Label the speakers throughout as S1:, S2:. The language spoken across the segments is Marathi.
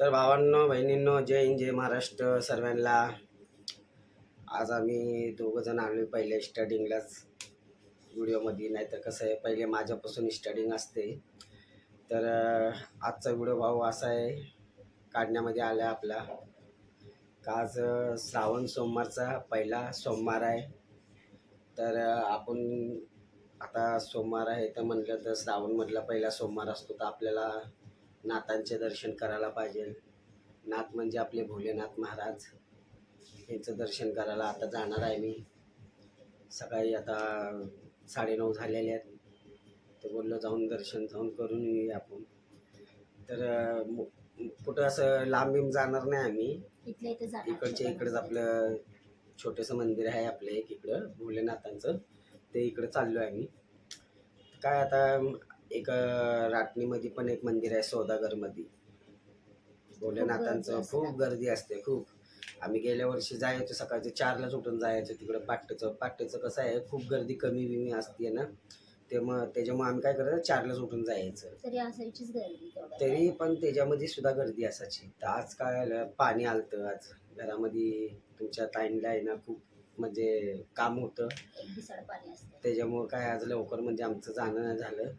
S1: तर भावांनो बहिणींनो जय हिंद जय महाराष्ट्र सर्वांना. आज आम्ही दोघंजण आम्ही पहिले स्टार्टिंगलाच व्हिडिओमध्ये नाहीतर कसं आहे पहिले माझ्यापासून स्टार्टिंग असते. तर आजचा व्हिडिओ भाऊ असा आहे काढण्यामध्ये आला आपला. का आज श्रावण सोमवारचा पहिला सोमवार आहे. तर आपण आता सोमवार आहे तर म्हटलं तर श्रावणमधला पहिला सोमवार असतो तर आपल्याला नाथांचे दर्शन करायला पाहिजे. नाथ म्हणजे आपले भोलेनाथ महाराज. यांचं दर्शन करायला आता जाणार आहे मी. सकाळी आता साडेनऊ झालेले आहेत. तर बोललो जाऊन दर्शन जाऊन करून येऊया आपण. तर कुठं असं लांब बिंब जाणार नाही आम्ही. इकडच्या इकडंच आपलं छोटंसं मंदिर आहे आपलं एक इकडं भोलेनाथांचं. ते इकडं चाललो आहे आम्ही. काय आता एक राटणीमध्ये पण एक मंदिर आहे सौदागरमध्ये. भोलेनाथांचं खूप गर्दी असते खूप. आम्ही गेल्या वर्षी जायचो सकाळचं चारलाच उठून जायचं तिकडं पाट्याचं. पाट्याचं कसं आहे खूप गर्दी कमी बिमी असते ना. ते मग त्याच्यामुळे आम्ही काय करायचं चारलाच उठून जायचं.
S2: तरी असायचीच गर्दी
S1: तरी पण त्याच्यामध्ये सुद्धा गर्दी असायची. तर आज काय झालं पाणी आलतं आज. घरामध्ये तुमच्या ताईंला आहे ना खूप म्हणजे काम होतं.
S2: एक दिसाड पाणी असते.
S1: त्याच्यामुळं काय आज लवकर म्हणजे आमचं जाणं नाही झालं.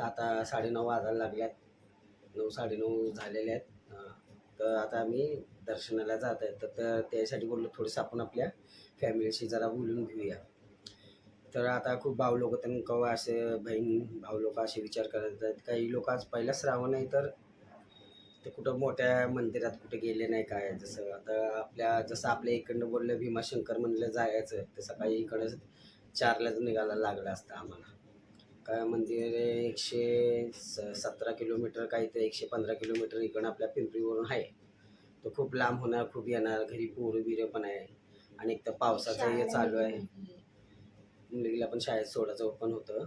S1: तर आता साडेनऊ वाजायला लागल्यात. नऊ साडेनऊ झालेले आहेत. तर आता आम्ही दर्शनाला जात आहे तर तर त्यासाठी बोललो थोडंसं आपण आपल्या फॅमिलीशी जरा बोलून घेऊया. तर आता खूप भाऊ लोक त्यांना कवा असे बहीण भाऊ लोक असे विचार करत आहेत. काही लोक आज पहिला श्रावण आहे तर ते कुठं मोठ्या मंदिरात कुठे गेले नाही काय. जसं आता आपल्या जसं आपल्या इकडनं बोललं भीमाशंकर म्हणलं जायचं तर सकाळी इकडं चारलाच निघायला लागलं असतं आम्हाला. काय मंदिर एकशे स सतरा किलोमीटर काहीतरी एकशे पंधरा किलोमीटर इकडं आपल्या पिंपरीवरून आहे. तो खूप लांब होणार खूप येणार घरी पोरं बिरं पण आहे. आणि एक तर पावसाचं हे चालू आहे. मुलगीला पण शाळेत सोडायचं पण होतं.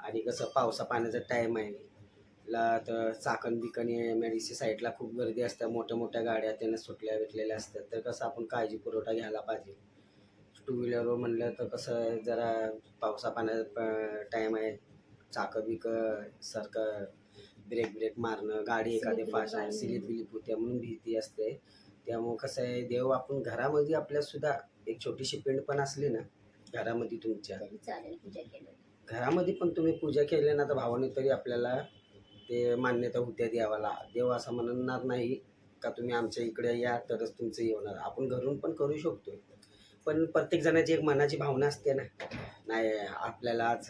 S1: आणि कसं पावसा पाण्याचा टाईम आहे. ला तर चाकण बिकण एम आय डी सी साईडला खूप गर्दी असते. मोठ्या मोठ्या गाड्या त्यांना सुटल्या भेटलेल्या असतात. तर कसं आपण काळजी पुरवठा घ्यायला पाहिजे. टू व्हीलरवर म्हणलं तर कसं जरा पावसा पाण्याचा टाईम आहे. चाकं बिकं सारखं ब्रेक ब्रेक मारणं गाडी एखादी फास्ट आहे. सिलीप बिलीप होत्या म्हणून भीती असते. त्यामुळं कसं आहे देव आपण घरामध्ये आपल्या सुद्धा एक छोटीशी पिंड पण असली ना घरामध्ये तुमच्या.
S2: तरी चालेल पूजा केलं
S1: घरामध्ये पण तुम्ही पूजा केली ना तर भावाने तरी आपल्याला ते मान्यता होत्या देवाला. देव असं म्हणणार नाही का तुम्ही आमच्या इकडे या तरच तुमचं होणार आपण घरून पण करू शकतो पण प्रत्येक जणाची एक मनाची भावना असते ना. नाही आपल्याला आज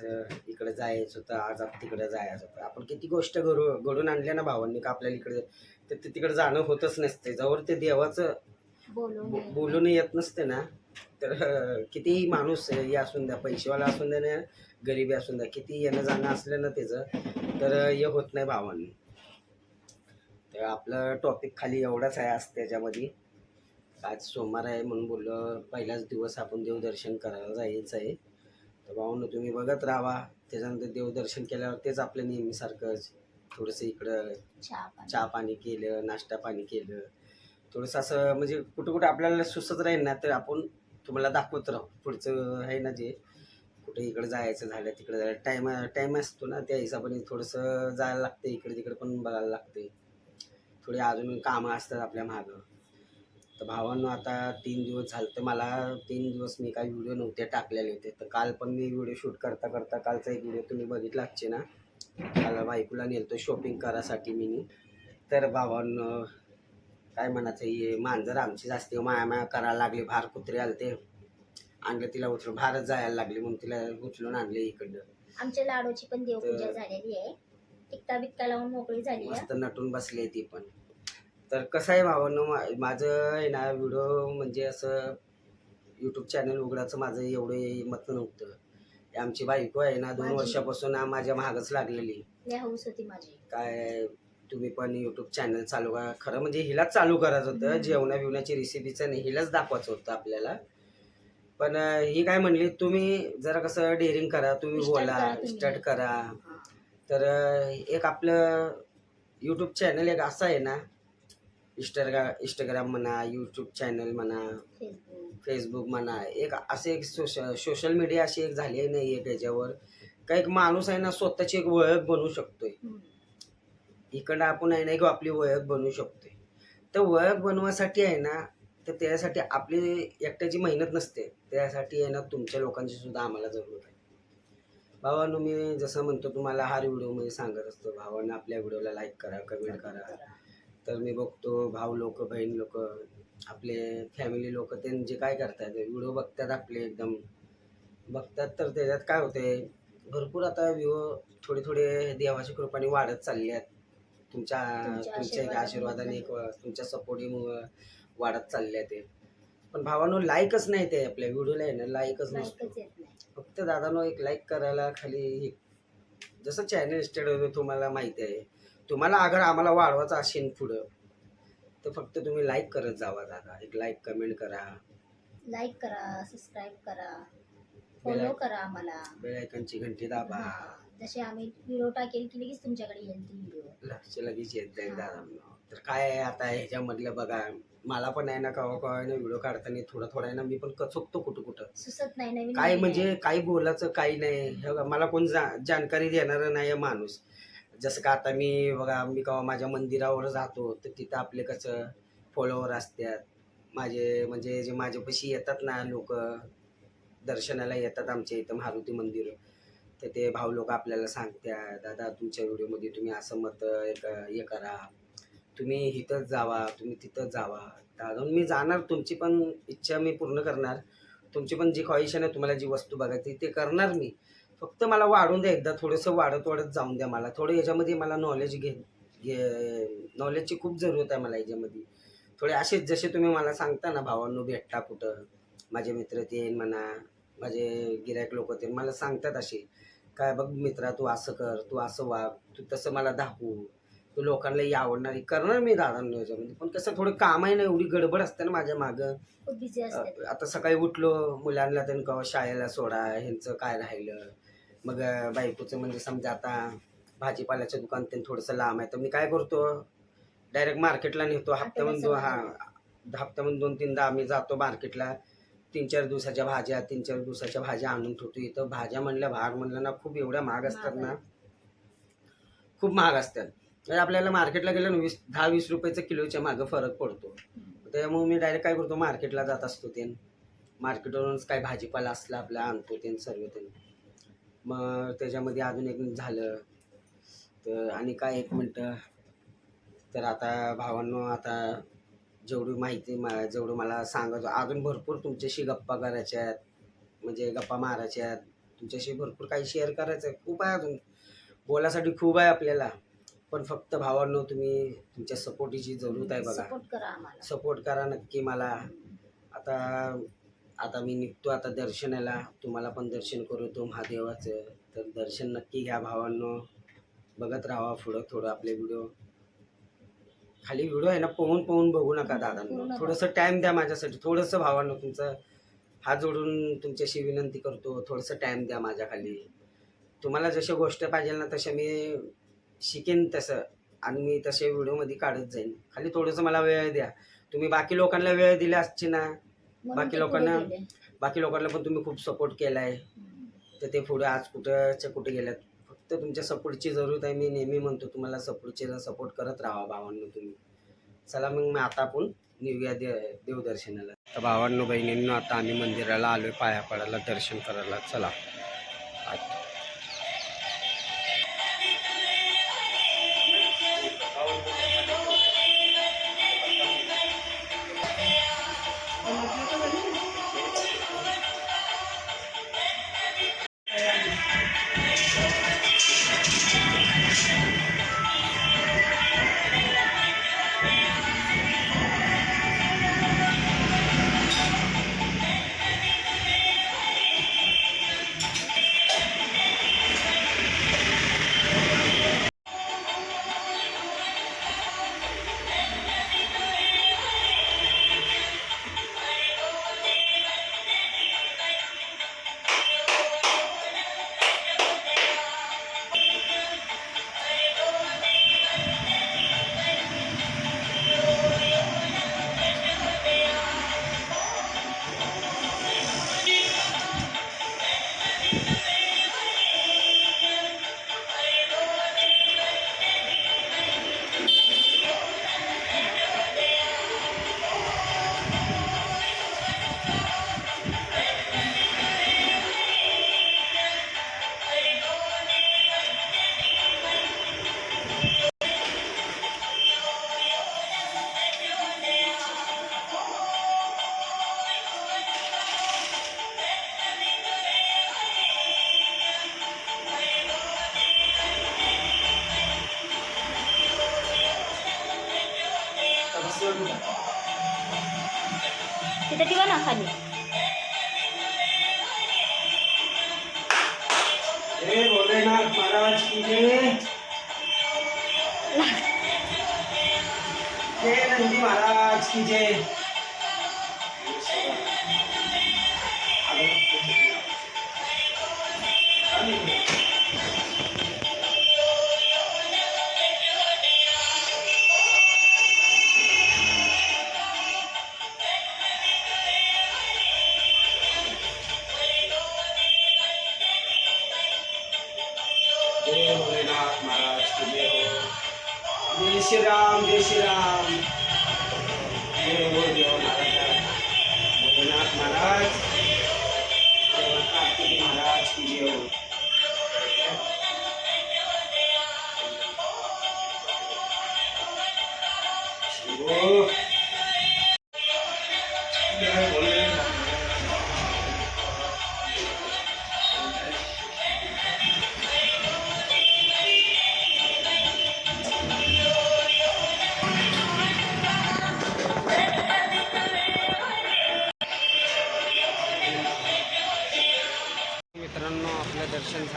S1: इकडे जायचं होतं आज आप तिकडे जायचं होतं. आपण किती गोष्ट घडू घडून आणल्या ना भावांनी का आपल्याला इकडे तर ते तिकडे जाणं होतच नसते. जवळ ते देवाचं
S2: बोलून
S1: येत नसते ना. तर कितीही माणूस हे असून द्या पैसेवाला असून द्या ना गरिबी असून द्या किती येणं जाणं असलं ना त्याचं तर हे होत नाही भावांनी. तर आपलं टॉपिक खाली एवढाच आहे आज त्याच्यामध्ये. आज सोमवार आहे म्हणून बोललो पहिलाच दिवस आपण देवदर्शन करायला जायचं आहे. तर भावांनो तुम्ही बघत राहा. त्याच्यानंतर देवदर्शन केल्यावर तेच आपलं नेहमीसारखंच थोडंसं इकडं
S2: चहा पाणी.
S1: चहा पाणी केलं नाश्ता पाणी केलं. थोडंसं असं म्हणजे कुठं कुठं आपल्याला सुचत राहील ना तर आपण तुम्हाला दाखवत राहू. पुढचं आहे ना जे कुठे इकडे जायचं झालं तिकडे जायला टाईम टाईम असतो ना त्या हिशोबाने थोडंसं जायला लागते इकडे तिकडे पण बघायला लागते थोडी अजून कामं असतात आपल्या मागं. तर भावांनो आता तीन दिवस झालं तर मला. तीन दिवस मी काही व्हिडिओ नव्हते टाकलेले होते तर काल पण मी व्हिडिओ शूट करता करता कालचा एक व्हिडिओ तुम्ही बघितला आजचे ना? काल बायकोला नेलतो शॉपिंग करायसाठी मी. तर भावांनो काय म्हणायचं हे मांजर आमची जास्त माया माया करायला लागली भार कुत्रे आले ते आणलं तिला उचलून भारत जायला लागली म्हणून तिला उचलून आणले इकडं
S2: आमच्या लाडूची पण देवपूजा झालेली आहे. टिकता बिकता लावून मोकळी झाली आहे.
S1: मस्त नटून बसली ती पण. तर कसं आहे भावांनो मा- माझं आहे ना व्हिडिओ म्हणजे असं यूट्यूब चॅनल उघडायचं माझं एवढं मत नव्हतं ही आमची बायको आहे ना दोन. वर्षापासून माझ्या महागच लागलेली काय तुम्ही पण यूट्यूब चॅनल चालू करा खरं म्हणजे हिलाच चालू करायचं होतं. जेवणा बिवण्याची रेसिपीचं नाही हिलाच दाखवायचं होतं आपल्याला पण ही काय म्हणली तुम्ही जरा कसं डेअरिंग करा तुम्ही बोला. स्टार्ट करा. तर एक आपलं यूट्यूब चॅनल एक असं आहे ना इंस्टाग्रा इंस्टाग्राम म्हणा यूट्यूब चॅनल म्हणा
S2: फेसबुक
S1: म्हणा एक असे एक सोशल सोशल मीडिया अशी एक झाली आहे नाही एक याच्यावर का एक माणूस आहे ना स्वतःची एक ओळख बनवू शकतोय. इकडं आपण आहे ना की आपली ओळख बनवू शकतोय. तर ओळख बनवासाठी आहे ना तर त्यासाठी आपली एकट्याची मेहनत नसते. त्यासाठी आहे ना तुमच्या लोकांची सुद्धा आम्हाला जरूरत आहे. भावानं मी जसं म्हणतो तुम्हाला हर व्हिडिओमध्ये सांगत असतो. भावानं आपल्या व्हिडिओला लाईक करा कमेंट करा. तर मी बघतो भाऊ लोक बहीण लोक आपले फॅमिली लोक ते जे काय करतात व्हिडिओ बघतात आपले एकदम. बघतात तर त्याच्यात काय होते भरपूर आता व्ह्यू थोडे थोडे देवाच्या कृपाने वाढत चालले आहेत. तुमच्या
S2: तुमच्या आशीर्वादाने.
S1: तुमच्या सपोर्टिंगमुळं वाढत चालले ते. पण भावानो लाईकच नाही ते आपल्या व्हिडिओला आहे ना लाईकच नसतो. फक्त दादानो एक लाईक करायला खाली जसं चॅनल होतं तुम्हाला माहिती आहे. तुम्हाला अगर आम्हाला वाढवायचं असेल पुढं तर फक्त तुम्ही लाईक करत जावा दादा. एक लाईक कमेंट करा.
S2: लाईक करा सबस्क्राईब करा. फॉलो करा आम्हाला.
S1: बेल आयकॉनची घंटी दाबा.
S2: जसे आम्ही व्हिडिओ टाकेल की लगेच तुमच्याकडे येईल ती व्हिडिओ
S1: लक्ष लगेच येत जाईल दादा. तर काय आहे आता ह्याच्यामधलं बघा. मला पण आहे ना कवा कवा व्हिडिओ काढताना थोडा थोडा आहे ना मी पण कचकतो कुठं कुठं.
S2: सुचत नाही नवीन
S1: काय
S2: नवीन
S1: म्हणजे. काही बोलायचं काही नाही. हे बघा, मला कोण जा जानकारी देणारं नाही आहे माणूस. जसं का आता मी बघा मी केव्हा माझ्या मंदिरावर जातो तर तिथं आपले कसं फॉलोवर असतात. माझे म्हणजे जे माझ्यापाशी येतात ना लोक दर्शनाला येतात आमच्या इथं मारुती मंदिर. तर ते भाऊ लोक आपल्याला सांगतात दादा तुमच्या व्हिडिओमध्ये तुम्ही असं मत एक हे करा. तुम्ही इथंच जावा तुम्ही तिथंच जावा. अजून मी जाणार तुमची पण इच्छा मी पूर्ण करणार. तुमची पण जी ख्वाहिश आहे ना तुम्हाला जी वस्तू बघायची ते करणार मी. फक्त मला वाढून द्या एकदा थोडंसं वाढत वाढत जाऊन द्या मला. थोडं याच्यामध्ये मला नॉलेज घे घे नॉलेजची खूप जरूरत आहे मला याच्यामध्ये. थोडे असेच जसे तुम्ही मला सांगता ना भावांनो भेटता कुठं माझे मित्र ते म्हणा माझे गिरायक लोक ते मला सांगतात असे काय बघ मित्रा तू असं कर तू असं वाग तू तसं मला दाखवू तू लोकांनाही आवडणार करणार मी दादांना याच्यामध्ये पण कसं थोडं काम आहे ना एवढी गडबड असते ना माझ्या मागं. आता सकाळी उठलो मुलांना त्यांनी शाळेला सोडा ह्यांचं काय राहिलं मग बायकोचं म्हणजे समजा आता भाजीपाल्याचं दुकान त्यांनी थोडंसं लांब आहे तर मी काय करतो? डायरेक्ट मार्केटला नेतो. हप्त्यामध्ये दोन हा हप्त्यामध्ये दोन तीनदा आम्ही जातो मार्केटला. तीन चार दिवसाच्या भाज्या तीन चार दिवसाच्या भाज्या आणून ठेवतो इथं. भाज्या म्हणल्या भाग म्हणलं ना खूप एवढ्या महाग असतात ना. खूप महाग असतात. म्हणजे आपल्याला मार्केटला गेलं ना वीस दहा वीस रुपयाचं किलोच्या मागं फरक पडतो. त्यामुळे मी डायरेक्ट काय करतो मार्केटला जात असतो ते मार्केटवरूनच काय भाजीपाला असला आपला आणतो ते सर्व ते मग त्याच्यामध्ये अजून एक झालं. तर आणि काय एक मिनटं. तर आता भावांनो आता जेवढी माहिती मा जेवढं मला सांगत अजून भरपूर तुमच्याशी गप्पा करायच्या आहेत. म्हणजे गप्पा मारायच्या आहेत. तुमच्याशी भरपूर काही शेअर करायचं आहे खूप आहे अजून. बोलासाठी खूप आहे आपल्याला. पण फक्त भावांनो तुम्ही तुमच्या सपोर्टीची जरूरत आहे बघा.
S2: सपोर्ट करा आम्हाला.
S1: सपोर्ट करा नक्की मला. आता आता मी निघतो आता दर्शनाला. तुम्हाला पण दर्शन करतो महादेवाचं. तर दर्शन नक्की घ्या भावांनो. बघत राहा पुढं थोडं आपले व्हिडिओ खाली व्हिडिओ आहे ना पोहून पोहून बघू नका दादांनो. थोडंसं टाईम द्या माझ्यासाठी. थोडंसं भावांनो तुमचं हात जोडून तुमच्याशी विनंती करतो. थोडंसं टाईम द्या माझ्या खाली. तुम्हाला जशा गोष्ट पाहिजे ना तशा मी शिकेन तसं. आणि मी तसे व्हिडिओमध्ये काढत जाईन. खाली थोडंसं मला वेळ द्या. तुम्ही बाकी लोकांना वेळ दिला असची ना बाकी लोकांना-. बाकी लोकांना पण तुम्ही खूप सपोर्ट केला आहे. तर ते पुढे आज कुठंच्या कुठे गेल्यात? फक्त तुमच्या सपोर्टची जरूरत आहे. मी नेहमी म्हणतो तुम्हाला सपोर्टचे सपोर्ट करत राहा भावांनो तुम्ही. चला मग मी आता आपण निघूया दे देवदर्शनाला. तर भावांनो बहिणींनो आता आम्ही मंदिराला आलोय पाया पडायला दर्शन करायला. चला. दर्शन
S2: तिथे ठेवा ना खाली
S1: हे भोलेनाथ महाराज की जय जय नंदी महाराज की जय जय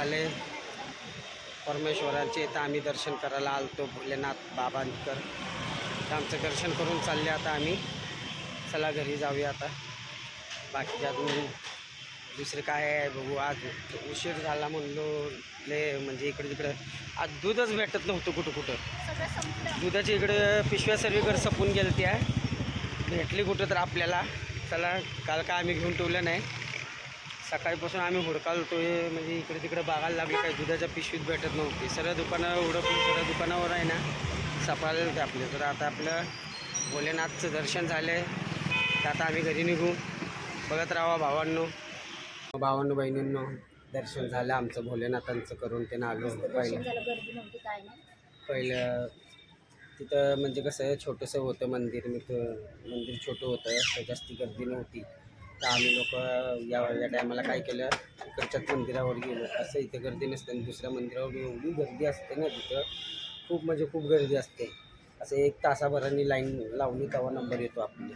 S1: झाले परमेश्वराचे तर आम्ही दर्शन करायला आलतो भोलेनाथ बाबांकर. तर आमचं दर्शन करून चालले आता आम्ही. चला घरी जाऊया आता. बाकी अजून दुसरं काय आहे बघू. आज उशीर झाला म्हणलो ले म्हणजे इकडे तिकडे आज दूधच भेटत नव्हतं कुठं कुठं. दुधाची इकडे पिशव्या सर्वीकडे सपून गेल त्या भेटली कुठं तर आपल्याला. चला काल काय आम्ही घेऊन ठेवलं नाही. सकाळीपासून आम्ही हुडकालतोय म्हणजे इकडे तिकडे बघायला लागले काही दुधाच्या पिशवीत भेटत नव्हती. सर्व दुकानं हुडकून सर्व दुकानावर आहे ना सापडायला होते आपले. तर आता आपलं भोलेनाथचं दर्शन झालं आहे तर आता आम्ही घरी निघू. बघत राहा भावांनो. भावांनो बहिणींनो दर्शन झालं आमचं भोलेनाथांचं करून. ते
S2: दर्शन
S1: पहिलं पहिलं तिथं म्हणजे कसं आहे छोटंसं होतं मंदिर मी मंदिर छोटं होतं तर जास्ती गर्दी नव्हती. तर आम्ही लोक या या टायमाला काय केलं इकडच्याच मंदिरावर गेलो. असं इथं गर्दी नसते आणि दुसऱ्या मंदिरावर एवढी गर्दी असते ना तिथं. खूप म्हणजे खूप गर्दी असते. असं एक तासाभराने लाईन लावली तेव्हा नंबर येतो आपली.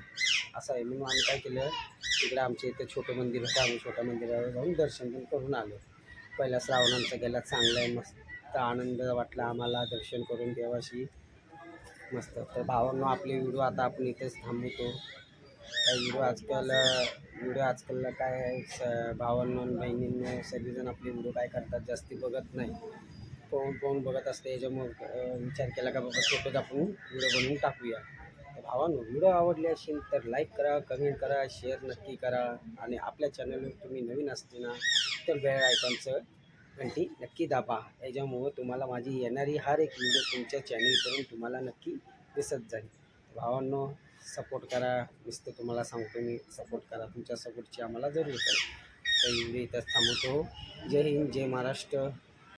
S1: असं आहे. म्हणून आम्ही काय केलं तिकडे आमच्या इथं छोटं मंदिर होतं. आम्ही छोट्या मंदिरावर जाऊन दर्शन पण करून आलो. पहिला श्रावणांचा गेला. चांगला आहे. मस्त आनंद वाटला आम्हाला दर्शन करून देवाशी. मस्त. तर भावांनो आपले व्हिडिओ आता आपण इथेच थांबवतो. व्हिडिओ आजकाल व्हिडिओ आजकाल काय स- भावांना बहिणींना सगळेजण आपले व्हिडिओ काय करतात जास्ती बघत नाही. पाहून पाहून बघत असते. याच्यामुळं विचार केला का बाबा छोटंच आपण व्हिडिओ बनवून टाकूया. भावांनो व्हिडिओ आवडले असेल तर लाईक करा कमेंट करा शेअर नक्की करा. आणि आपल्या चॅनलवर तुम्ही नवीन असते ना तर बेल आयकॉनचं घंटी नक्की दाबा. याच्यामुळं तुम्हाला माझी येणारी हर एक व्हिडिओ तुमच्या चॅनलकडून तुम्हाला नक्की दिसत जाईल. भावांनो सपोर्ट करा. नुसतं तुम्हाला सांगतो मी सपोर्ट करा. तुमच्या सपोर्टची आम्हाला जरूरत आहे. तर एवढी इथंच थांबवतो जय हिंद जय महाराष्ट्र.